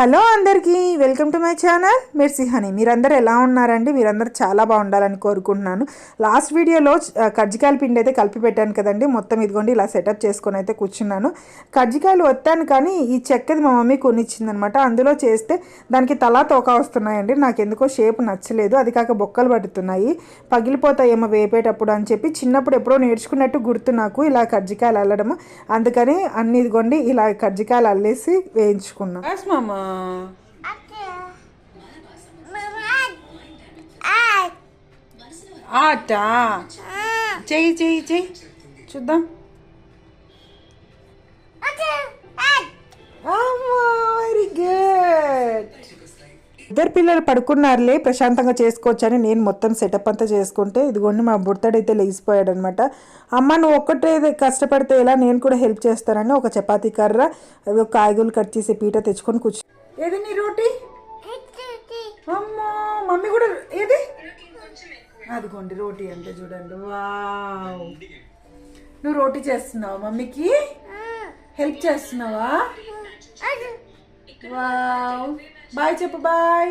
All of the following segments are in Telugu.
హలో అందరికీ వెల్కమ్ టు మై ఛానల్. మీరు హనీ. మీరందరూ ఎలా ఉన్నారండి? మీరందరూ చాలా బాగుండాలని కోరుకుంటున్నాను. లాస్ట్ వీడియోలో కజ్జికాయల పిండి అయితే కలిపి పెట్టాను కదండి. మొత్తం ఇదిగోండి ఇలా సెటప్ చేసుకొని అయితే కూర్చున్నాను. కజ్జికాయలు వత్తాను కానీ ఈ చెక్కది మా మమ్మీ కొనిచ్చిందనమాట అందులో చేస్తే దానికి తలా తోక వస్తున్నాయండి. నాకు ఎందుకో షేప్ నచ్చలేదు. అది కాక బొక్కలు పడుతున్నాయి. పగిలిపోతాయేమో వేపేటప్పుడు అని చెప్పి చిన్నప్పుడు ఎప్పుడో నేర్చుకున్నట్టు గుర్తు నాకు. ఇలా కజ్జికాయలు అల్లడము. అందుకని అన్ని ఇదిగోండి ఇలా కజ్జికాయలు అల్లేసి వేయించుకున్నాను మామా. ఆట. చెయ్యి చెయ్యి చెయ్యి. చూద్దాం. వెరీ గుడ్ ఇద్దరు పిల్లలు పడుకున్నారులే ప్రశాంతంగా చేసుకోవచ్చని నేను మొత్తం సెటప్ అంతా చేసుకుంటే ఇదిగోండి మా బుడతాడైతే లేచిపోయాడు అనమాట అమ్మ నువ్వు ఒక్కటే కష్టపడితే ఎలా నేను కూడా హెల్ప్ చేస్తానని ఒక చపాతీ కర్ర ఏదో కాయగూరలు కట్ చేసి పీట తెచ్చుకొని కూర్చో ఏది నీ రోటీ? అమ్మా మమ్మీ కూడా ఏది? అదిగోండి రోటీ అంటే చూడండి. వావ్. నువ్వు రోటీ చేస్తున్నావా మమ్మీకి? హెల్ప్ చేస్తున్నావా? వావ్. బాయ్ చెప్పు బాయ్.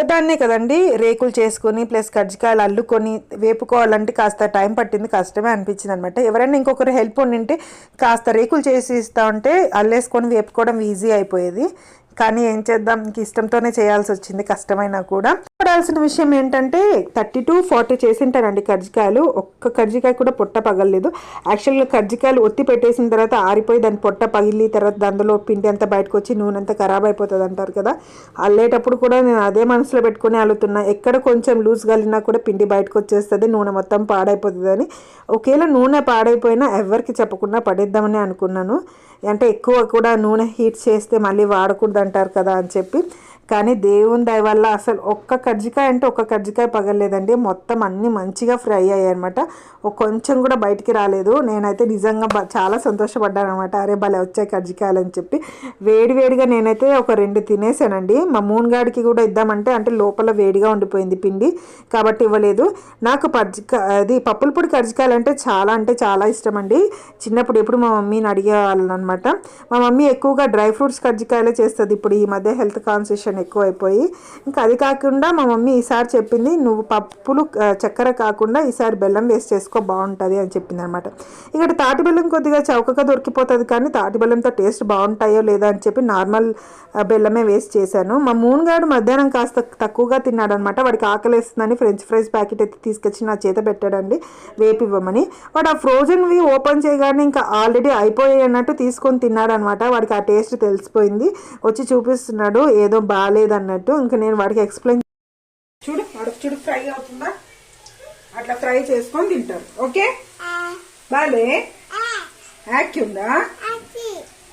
ఒక్కదాన్నే కదండి రేకులు చేసుకొని ప్లస్ కజ్జికాయలు అల్లుకొని వేపుకోవాలంటే కాస్త టైం పట్టింది కష్టమే అనిపించింది అనమాట ఎవరైనా ఇంకొకరు హెల్ప్ ఉండింటే కాస్త రేకులు చేసి ఇస్తా ఉంటే అల్లేసుకొని వేపుకోవడం ఈజీ అయిపోయేది. కానీ ఏం చేద్దాం? ఇంక ఇష్టంతోనే చేయాల్సి వచ్చింది కష్టమైనా కూడా. పడాల్సిన విషయం ఏంటంటే థర్టీ టు ఫార్టీ చేసింటానండి కర్జికాయలు. ఒక్క కర్జికాయ కూడా పొట్ట పగలలేదు. యాక్చువల్గా కర్జికాయలు ఒత్తి పెట్టేసిన తర్వాత ఆరిపోయి దాని పొట్ట పగిలి తర్వాత దానిలో పిండి అంతా బయటకు వచ్చి నూనె అంతా ఖరాబ్ అయిపోతుంది అంటారు కదా. అల్లేటప్పుడు కూడా నేను అదే మనసులో పెట్టుకొని అల్లుతున్నా ఎక్కడ కొంచెం లూజ్ కలిగినా కూడా పిండి బయటకు వచ్చేస్తుంది నూనె మొత్తం పాడైపోతుంది అని ఒకవేళ నూనె పాడైపోయినా ఎవరికి చెప్పకుండా పడేద్దామని అనుకున్నాను. అంటే ఎక్కువ కూడా నూనె హీట్ చేస్తే మళ్ళీ వాడకూడదు అంటారు కదా అని చెప్పి కానీ దేవుని దయ వల్ల అసలు ఒక్క కజ్జికాయ అంటే ఒక్క కజ్జికాయ పగలలేదండి. మొత్తం అన్నీ మంచిగా ఫ్రై అయ్యాయి అనమాట కొంచెం కూడా బయటికి రాలేదు. నేనైతే నిజంగా చాలా సంతోషపడ్డాను అనమాట అరే భలే వచ్చాయి కజ్జికాయలు అని చెప్పి వేడివేడిగా నేనైతే ఒక రెండు తినేసానండి. మా మూన్గాడికి కూడా ఇద్దామంటే అంటే లోపల వేడిగా ఉండిపోయింది పిండి. కాబట్టి ఇవ్వలేదు. నాకు పజ్జిక అది పప్పుల పొడి కజ్జికాయలు అంటే చాలా అంటే చాలా ఇష్టం అండి చిన్నప్పుడు ఎప్పుడు మా మమ్మీని అడిగేవాళ్ళనమాట మా మమ్మీ ఎక్కువగా డ్రై ఫ్రూట్స్ కజ్జికాయలే చేస్తుంది. ఇప్పుడు ఈ మధ్య హెల్త్ కాన్సెషన్ ఎక్కువ అయిపోయి ఇంకా అది కాకుండా మా మమ్మీ ఈసారి చెప్పింది నువ్వు పప్పులు చక్కెర కాకుండా ఈసారి బెల్లం వేస్ట్ చేసుకో బాగుంటుంది అని చెప్పింది అనమాట ఇక్కడ తాటి బెల్లం కొద్దిగా చౌకగా దొరికిపోతుంది కానీ తాటి బెల్లంతో టేస్ట్ బాగుంటాయో లేదా అని చెప్పి నార్మల్ బెల్లమే వేస్ట్ చేశాను. మా మూన్గాడు మధ్యాహ్నం కాస్త తక్కువగా తిన్నాడు అనమాట వాడికి ఆకలేస్తుందని ఫ్రెంచ్ ఫ్రైస్ ప్యాకెట్ అయితే తీసుకొచ్చి నా చేత పెట్టాడండి వేపు ఇవ్వమని. వాడు ఆ ఫ్రోజన్వి ఓపెన్ చేయగానే ఇంకా ఆల్రెడీ అయిపోయాయి అన్నట్టు తీసుకొని తిన్నాడు అనమాట వాడికి ఆ టేస్ట్ తెలిసిపోయింది. వచ్చి చూపిస్తున్నాడు ఏదో బాగా అన్నట్టు ఇంకా నేను వాడికి ఎక్స్ప్లెయిన్ చూడు వాడికి చూడు ఫ్రై అవుతుందా? అట్లా ఫ్రై చేసుకొని తింటారు. ఓకే? బాలే? యాక్ట్ ఉందా?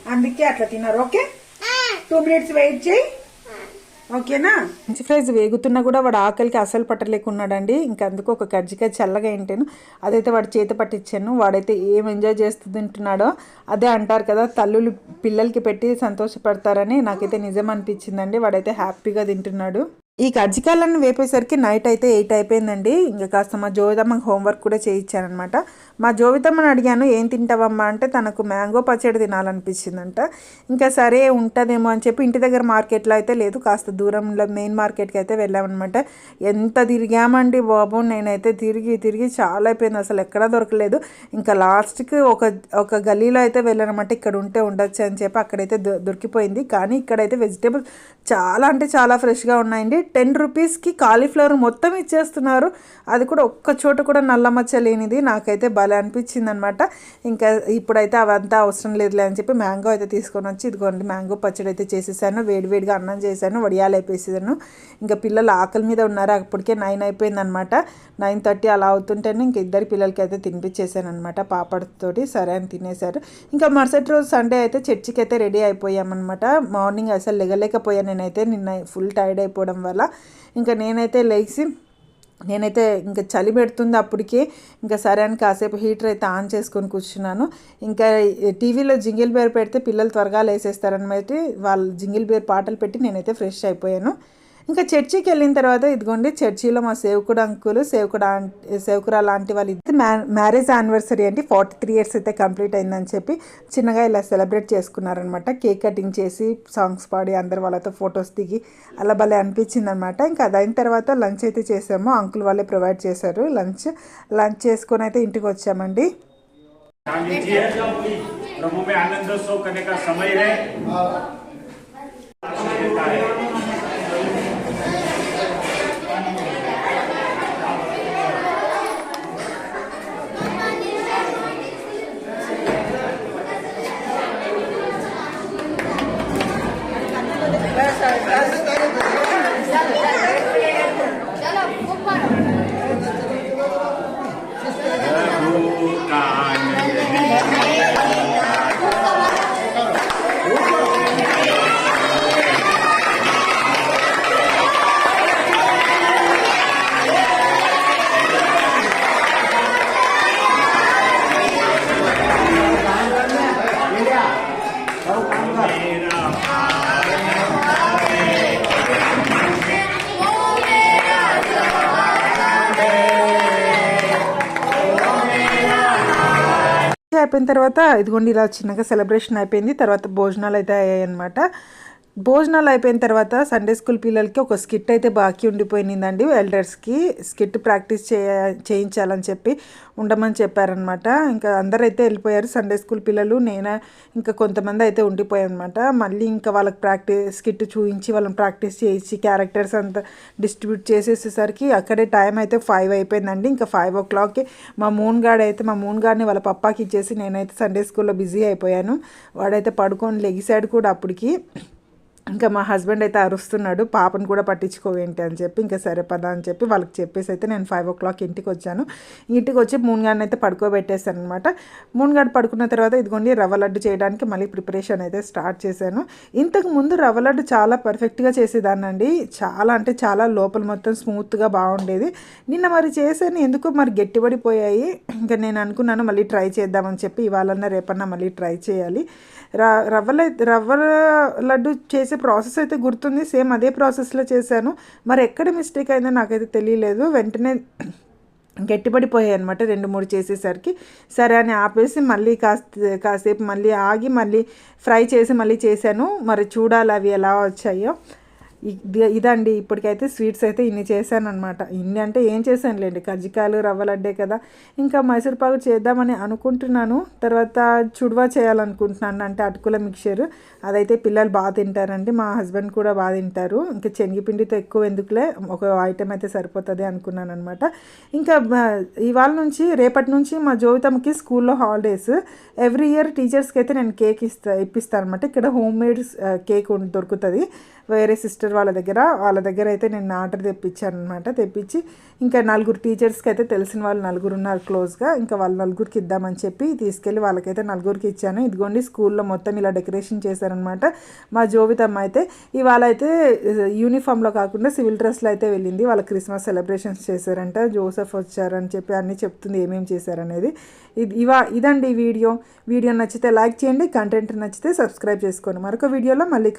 అందుకే అట్లా తిన్నారు ఓకే? టూ మినిట్స్ వెయిట్ చేయి. ఓకేనా? ఫ్రెంచ్ ఫ్రైస్ వేగుతున్నా కూడా వాడు ఆకలికి అసలు పట్టలేకున్నాడండి. ఇంకా అందుకు ఒక కజ్జికాయ చల్లగా ఏంటాను అదైతే వాడి చేతి పట్టించాను వాడైతే ఏం ఎంజాయ్ చేస్తూ తింటున్నాడో అదే అంటారు కదా తల్లులు పిల్లలకి పెట్టి సంతోషపడతారని నాకైతే నిజం అనిపించిందండి. వాడైతే హ్యాపీగా తింటున్నాడు. ఈ కజ్జికాయలను వేపేసరికి నైట్ అయితే ఎయిట్ అయిపోయిందండి. ఇంకా కాస్త మా జోవితమ్మకి హోంవర్క్ కూడా చేయించానమాట మా జోవితమ్మని అడిగాను ఏం తింటావమ్మా? అంటే తనకు మ్యాంగో పచ్చడి తినాలనిపించిందంట. ఇంకా సరే ఉంటుందేమో అని చెప్పి ఇంటి దగ్గర మార్కెట్లో అయితే లేదు కాస్త దూరంలో మెయిన్ మార్కెట్కి అయితే వెళ్ళామన్నమాట ఎంత తిరిగామండి బాబు నేనైతే తిరిగి తిరిగి చాలా అయిపోయింది. అసలు ఎక్కడా దొరకలేదు. ఇంకా లాస్ట్కి ఒక ఒక గలీలో అయితే వెళ్ళానమాట. ఇక్కడ ఉంటే ఉండొచ్చు అని చెప్పి అక్కడైతే దొ- దొరికిపోయింది. కానీ ఇక్కడైతే వెజిటేబుల్ చాలా అంటే చాలా ఫ్రెష్గా ఉన్నాయండి. టెన్ రూపీస్కి కాలీఫ్లవర్ మొత్తం ఇచ్చేస్తున్నారు. అది కూడా ఒక్క చోట కూడా నల్ల మచ్చ లేనిది నాకైతే భలే అనిపించింది అనమాట ఇంకా ఇప్పుడైతే అవంతా అవసరం లేదులే అని చెప్పి మ్యాంగో అయితే తీసుకొని వచ్చి ఇదిగోండి మ్యాంగో పచ్చడి అయితే చేసేసాను. వేడివేడిగా అన్నం చేశాను వడియాలు అయిపోయేసాను ఇంకా పిల్లలు ఆకలి మీద ఉన్నారు. అప్పటికే నైన్ అయిపోయింది అనమాట నైన్ థర్టీ అలా అవుతుంటేనే ఇంక ఇద్దరు పిల్లలకి అయితే తినిపించేసాను అనమాట పాపడతోటి. సరే అని తినేశారు. ఇంకా మరుసటి రోజు సండే అయితే చర్చికి అయితే రెడీ అయిపోయామన్నమాట మార్నింగ్ అసలు లెగలేకపోయాను నేనైతే. నిన్న ఫుల్ టైర్డ్ అయిపోవడం వల్ల ఇంకా నేనైతే లేచి నేనైతే ఇంకా చలి పెడుతుంది అప్పటికే. ఇంకా సరే అని కాసేపు హీటర్ అయితే ఆన్ చేసుకొని కూర్చున్నాను. ఇంకా టీవీలో జింగిల్ బేర్ పెడితే పిల్లలు త్వరగా లేసేస్తారనమాట వాళ్ళు జింగిల్ బేర్ పాటలు పెట్టి నేనైతే ఫ్రెష్ అయిపోయాను. ఇంకా చర్చికి వెళ్ళిన తర్వాత ఇదిగోండి చర్చిలో మా సేవకుడు అంకులు సేవకుడు ఆంటీ సేవకురా లాంటి వాళ్ళు ఇద్దరు మ్యారేజ్ యానివర్సరీ అంటే ఫార్టీ త్రీ ఇయర్స్ అయితే కంప్లీట్ అయిందని చెప్పి చిన్నగా ఇలా సెలబ్రేట్ చేసుకున్నారనమాట కేక్ కటింగ్ చేసి సాంగ్స్ పాడి అందరు వాళ్ళతో ఫొటోస్ దిగి అలా భలే అనిపించింది అనమాట ఇంకా అది అయిన తర్వాత లంచ్ అయితే చేసాము అంకుల్ వాళ్ళే ప్రొవైడ్ చేశారు లంచ్ లంచ్ చేసుకొని అయితే ఇంటికి వచ్చామండి ध्यान दीजिए प्रभु में आनंद उत्सव करने का समय है అయిపోయిన తర్వాత ఇదిగోండి ఇలా చిన్నగా సెలబ్రేషన్ అయిపోయింది. తర్వాత భోజనాలు అయితే అయ్యాయి అనమాట భోజనాలు అయిపోయిన తర్వాత సండే స్కూల్ పిల్లలకి ఒక స్కిట్ అయితే బాకీ ఉండిపోయిందండి. ఎల్డర్స్కి స్కిట్ ప్రాక్టీస్ చేయ చేయించాలని చెప్పి ఉండమని చెప్పారనమాట ఇంకా అందరూ అయితే వెళ్ళిపోయారు. సండే స్కూల్ పిల్లలు నేను ఇంకా కొంతమంది అయితే ఉండిపోయానమాట మళ్ళీ ఇంకా వాళ్ళకి ప్రాక్టీస్ స్కిట్ చూపించి వాళ్ళని ప్రాక్టీస్ చేయించి క్యారెక్టర్స్ అంతా డిస్ట్రిబ్యూట్ చేసేసేసరికి అక్కడే టైం అయితే ఫైవ్ అయిపోయిందండి. ఇంకా ఫైవ్ ఓ క్లాక్కి మా మూన్ గాడ్ అయితే మా మూన్ గాడ్ని వాళ్ళ పప్పాకి ఇచ్చేసి నేనైతే సండే స్కూల్లో బిజీ అయిపోయాను. వాడైతే పడుకొని లెగిసాడు కూడా అప్పటికి. ఇంకా మా హస్బెండ్ అయితే అరుస్తున్నాడు పాపను కూడా పట్టించుకోవేంటి అని చెప్పి ఇంకా సరే పదా అని చెప్పి వాళ్ళకి చెప్పేసి అయితే నేను ఫైవ్ ఓ క్లాక్ ఇంటికి వచ్చాను. ఇంటికి వచ్చి మూన్గాడిని అయితే పడుకోబెట్టేశాను అనమాట మూన్గాడు పడుకున్న తర్వాత ఇదిగోండి రవ్వ లడ్డు చేయడానికి మళ్ళీ ప్రిపరేషన్ అయితే స్టార్ట్ చేశాను. ఇంతకు ముందు రవ్వ లడ్డు చాలా పర్ఫెక్ట్గా చేసేదాన్నండి. చాలా అంటే చాలా లోపల మొత్తం స్మూత్గా బాగుండేది. నిన్న మరి చేశాను ఎందుకో మరి గట్టిపడిపోయాయి. ఇంకా నేను అనుకున్నాను మళ్ళీ ట్రై చేద్దామని చెప్పి ఇవాళన్నా రేపన్నా మళ్ళీ ట్రై చేయాలి. ర రవ్వల రవ్వ లడ్డు చేసే ప్రాసెస్ అయితే గుర్తుంది. సేమ్ అదే ప్రాసెస్లో చేశాను. మరి ఎక్కడ మిస్టేక్ అయిందో నాకైతే తెలియలేదు. వెంటనే గట్టిపడిపోయాయి అనమాట రెండు మూడు చేసేసరికి. సరే అని ఆపేసి మళ్ళీ కాస్త కాసేపు మళ్ళీ ఆగి మళ్ళీ ఫ్రై చేసి మళ్ళీ చేశాను. మరి చూడాలి అవి ఎలా వచ్చాయో. ఇదండి ఇప్పటికైతే స్వీట్స్ అయితే ఇన్ని చేశాను అనమాట ఇన్ని అంటే ఏం చేశానులేండి కజ్జికాయలు రవ్వ లడ్డే కదా. ఇంకా మైసూర్పాకు చేద్దామని అనుకుంటున్నాను. తర్వాత చుడువా చేయాలనుకుంటున్నాను అంటే అటుకుల మిక్చర్. అదైతే పిల్లలు బాగా తింటారండి మా హస్బెండ్ కూడా బాగా తింటారు. ఇంకా శనగపిండితో ఎక్కువ ఎందుకులే ఒక ఐటెం అయితే సరిపోతుంది అనుకున్నాను అనమాట ఇంకా ఇవాళ నుంచి రేపటి నుంచి మా జోవితమ్మకి స్కూల్లో హాలిడేస్. ఎవ్రీ ఇయర్ టీచర్స్కి అయితే నేను కేక్ ఇస్తా ఇప్పిస్తాను అనమాట ఇక్కడ హోమ్ మేడ్ కేక్ దొరుకుతుంది. వేరే సిస్టర్ వాళ్ళ దగ్గర వాళ్ళ దగ్గర అయితే నేను ఆర్డర్ తెప్పించాను అనమాట తెప్పించి ఇంకా నలుగురు టీచర్స్కి అయితే తెలిసిన వాళ్ళు నలుగురు ఉన్నారు క్లోజ్గా ఇంకా వాళ్ళు నలుగురికి ఇద్దామని చెప్పి తీసుకెళ్ళి వాళ్ళకైతే నలుగురికి ఇచ్చాను. ఇదిగోండి స్కూల్లో మొత్తం ఇలా డెకరేషన్ చేశారనమాట మా జోవితమ్మ అయితే ఇవాళ అయితే యూనిఫామ్లో కాకుండా సివిల్ డ్రెస్లో అయితే వెళ్ళింది. వాళ్ళ క్రిస్మస్ సెలబ్రేషన్స్ చేశారంట. జోసెఫ్ వచ్చారని చెప్పి అన్నీ చెప్తుంది ఏమేమి చేశారనేది. ఇది ఇవా ఇదండి వీడియో. వీడియో నచ్చితే లైక్ చేయండి కంటెంట్ నచ్చితే సబ్స్క్రైబ్ చేసుకోండి. మరొక వీడియోలో మళ్ళీ